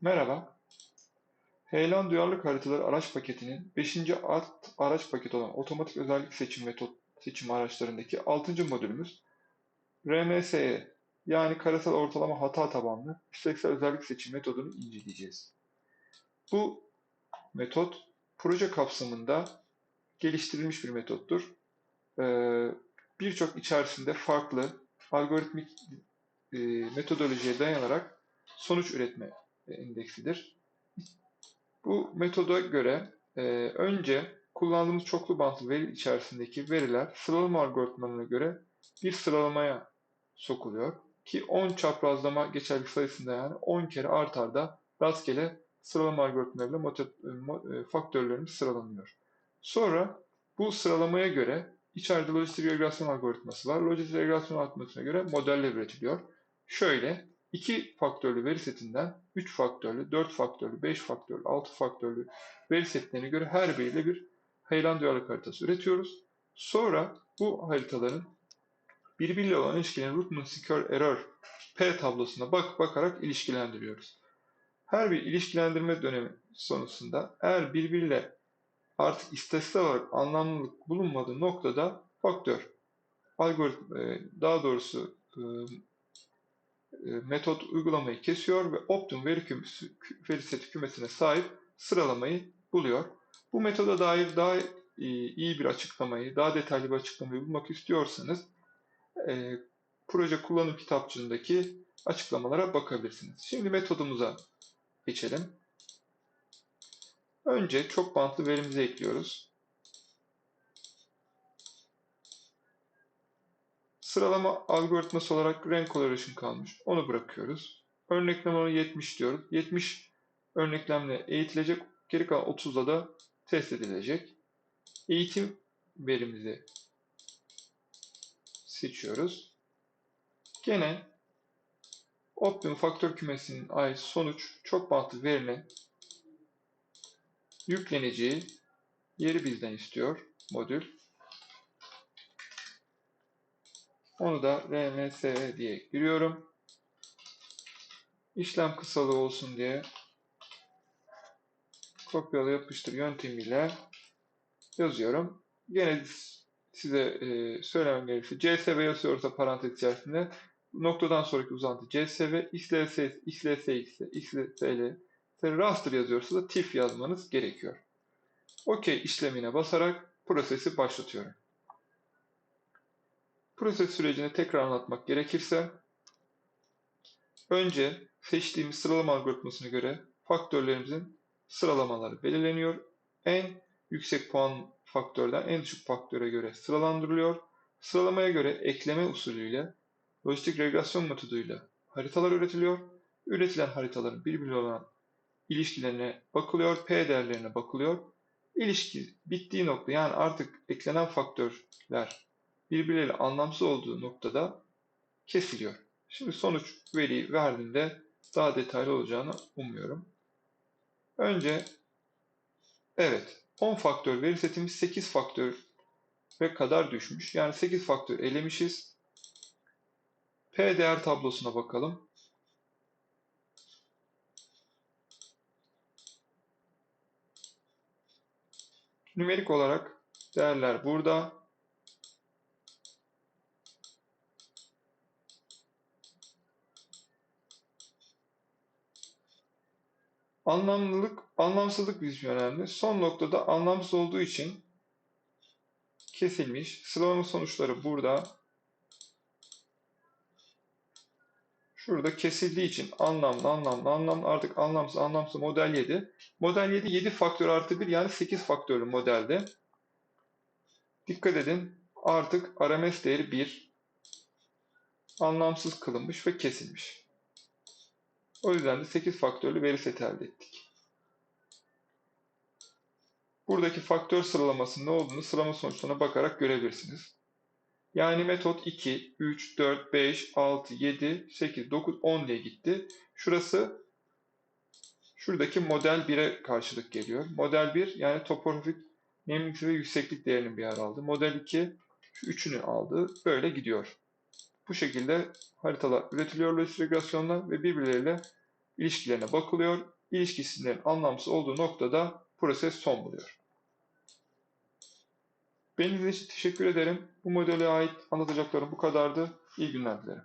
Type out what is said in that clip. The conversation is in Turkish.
Merhaba. Heyelan Duyarlılık Haritaları araç paketinin 5. alt araç paketi olan otomatik özellik seçim metot seçim araçlarındaki 6. modülümüz RMSE yani karasal ortalama hata tabanlı işlevsel özellik seçim metodunu inceleyeceğiz. Bu metot proje kapsamında geliştirilmiş bir metottur. Ee, Birçok içerisinde farklı algoritmik e, metodolojiye dayanarak sonuç üretme endeksidir. Bu metoda göre e, önce kullandığımız çoklu bantlı veri içerisindeki veriler sıralama algoritmalarına göre bir sıralamaya sokuluyor. Ki 10 çaprazlama geçerlik sayısında yani 10 kere art arda rastgele sıralama algoritmalarıyla e, faktörlerimiz sıralanıyor. Sonra bu sıralamaya göre içeride lojistik regresyon algoritması var. Lojistik regresyon algoritmasına göre modeller üretiliyor. Şöyle 2 faktörlü veri setinden 3 faktörlü, 4 faktörlü, 5 faktörlü, 6 faktörlü veri setlerine göre her biriyle bir heyelan duyarlılık haritası üretiyoruz. Sonra bu haritaların birbiriyle olan ilişkilerini Rootman Secure Error P tablosuna bak bakarak ilişkilendiriyoruz. Her bir ilişkilendirme dönemi sonrasında eğer birbiriyle artık istatistik olarak anlamlılık bulunmadığı noktada faktör algoritma e, daha doğrusu e, metot uygulamayı kesiyor ve optimum veri, kümesi, veri seti kümesine sahip sıralamayı buluyor. Bu metoda dair daha iyi bir açıklamayı, daha detaylı bir açıklamayı bulmak istiyorsanız e, proje kullanım kitapçığındaki açıklamalara bakabilirsiniz. Şimdi metodumuza geçelim. Önce çok bantlı verimizi ekliyoruz. Sıralama algoritması olarak renk coloration kalmış. Onu bırakıyoruz. Örneklem oranı 70 diyoruz. 70 örneklemle eğitilecek. Geri kalan 30'la da test edilecek. Eğitim verimizi seçiyoruz. Gene optimum faktör kümesinin ait sonuç çok bantlı verinin yükleneceği yeri bizden istiyor modül. Onu da RMSE diye giriyorum. İşlem kısalığı olsun diye kopyala yapıştır yöntemiyle yazıyorum. Gene size e, söylemem gerekirse CSV yazıyorsa parantez içerisinde noktadan sonraki uzantı CSV, XLS, XLS, XLSL, raster yazıyorsa da TIFF yazmanız gerekiyor. OK işlemine basarak prosesi başlatıyorum. Proses sürecini tekrar anlatmak gerekirse, önce seçtiğimiz sıralama algoritmasına göre faktörlerimizin sıralamaları belirleniyor. En yüksek puan faktörden en düşük faktöre göre sıralandırılıyor. Sıralamaya göre ekleme usulüyle, lojistik regresyon metoduyla haritalar üretiliyor. Üretilen haritaların birbiriyle olan ilişkilerine bakılıyor, P değerlerine bakılıyor. İlişki bittiği nokta yani artık eklenen faktörler birbirleriyle anlamsız olduğu noktada kesiliyor. Şimdi sonuç veri verdiğinde daha detaylı olacağını umuyorum. Önce evet 10 faktör veri setimiz 8 faktör ve kadar düşmüş. Yani 8 faktör elemişiz. P değer tablosuna bakalım. Nümerik olarak değerler burada. Anlamlılık, anlamsızlık bizim önemli. Son noktada anlamsız olduğu için kesilmiş. Sıralama sonuçları burada. Şurada kesildiği için anlamlı, anlamlı, anlamlı artık anlamsız, anlamsız model 7. Model 7, 7 faktör artı 1 yani 8 faktörlü modelde. Dikkat edin artık RMS değeri 1. Anlamsız kılınmış ve kesilmiş. O yüzden de 8 faktörlü veri seti elde ettik. Buradaki faktör sıralamasının ne olduğunu sıralama sonuçlarına bakarak görebilirsiniz. Yani metot 2, 3, 4, 5, 6, 7, 8, 9, 10 diye gitti. Şurası şuradaki model 1'e karşılık geliyor. Model 1 yani topografik nemlilik ve yükseklik değerinin bir yer aldı. Model 2 şu üçünü aldı. Böyle gidiyor. Bu şekilde haritalar üretiliyor lojistik ve birbirleriyle ilişkilerine bakılıyor. İlişki isimlerin anlamsız olduğu noktada proses son buluyor. Benim için teşekkür ederim. Bu modele ait anlatacaklarım bu kadardı. İyi günler dilerim.